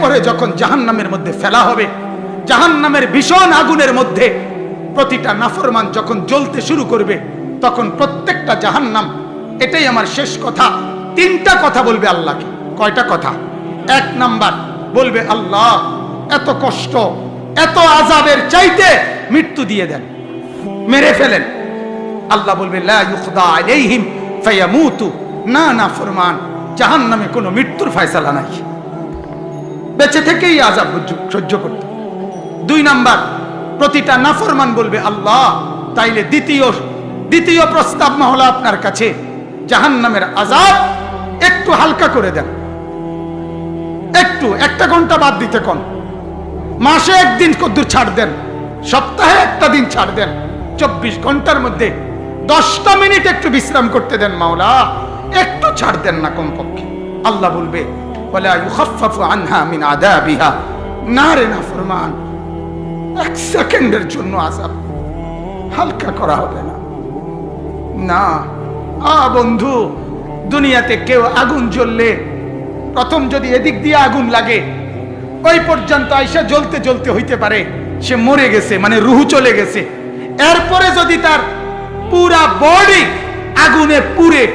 এরপরে যখন জাহান্নামের মধ্যে ফেলা হবে, জাহান্নামের ভীষণ আগুনের মধ্যে প্রতিটা নাফরমান যখন জ্বলতে শুরু করবে, তখন প্রত্যেকটা জাহান্নাম, এটাই আমার শেষ কথা। তিনটা কথা বলবে আল্লাহকে। কয়টা কথা? এক নাম্বার, বলবে, আল্লাহ, এত কষ্ট, এত আজাবের চাইতে মৃত্যু দিয়ে দেন, মেরে ফেলেন। আল্লাহ বলবে না না, ফরমান, জাহান্নামে কোনো মৃত্যুর ফয়সালা নাই। বেঁচে থেকেই আজাব সহ্য- করতে। দুই নাম্বার, প্রতিটা নাফরমান বলবে, আল্লাহ, তাইলে দ্বিতীয় দ্বিতীয় প্রস্তাব মহলা আপনার কাছে। জাহান্নামের আজাব একটু হালকা করে দেন। একটু, একটা ঘণ্টা বাদ দিতে কোন। মাসে একদিন কদ্দুর ছাড় দেন। সপ্তাহে একটা দিন ছাড় দেন। চব্বিশ ঘণ্টার মধ্যে দশটা মিনিট একটু বিশ্রাম করতে দেন মাওলা। একটু ছাড় দেন না কমপক্ষে। আল্লাহ বলবে এক সেকেন্ডের জন্য হালকা করা হবে না। না। বন্ধু, দুনিয়াতে কেউ আগুন জ্বললে, প্রথম যদি এদিক দিয়ে আগুন লাগে, ওই পর্যন্ত আইসা জ্বলতে জ্বলতে হইতে পারে। সে মরে গেছে মানে রুহু চলে গেছে। এরপরে যদি তার পুরা বডি আগুনে পুড়ে,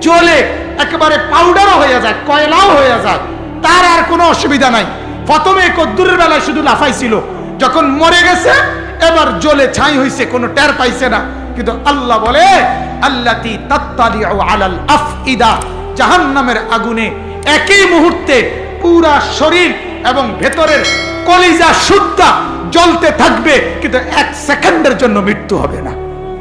জ্বলে একেবারে পাউডারও হয়ে যায়, কয়লাও হয়ে যায়। তার আর কোনো অসুবিধা নাই। প্রথমে কদ্দুরের বেলায় শুধু লাফাইছিল। যখন মরে গেছে, এবার জ্বলে ছাই হইছে, কোনো টের পাইছে না। কিন্তু আল্লাহ বলে, আল্লাতি তাত্তালিউ আলাল আফইদা। জাহান্নামের আগুনে একই মুহূর্তে পুরা শরীর এবং ভেতরের কলিজা সুদ্ধা জ্বলতে থাকবে, কিন্তু এক সেকেন্ডের জন্য মৃত্যু হবে না।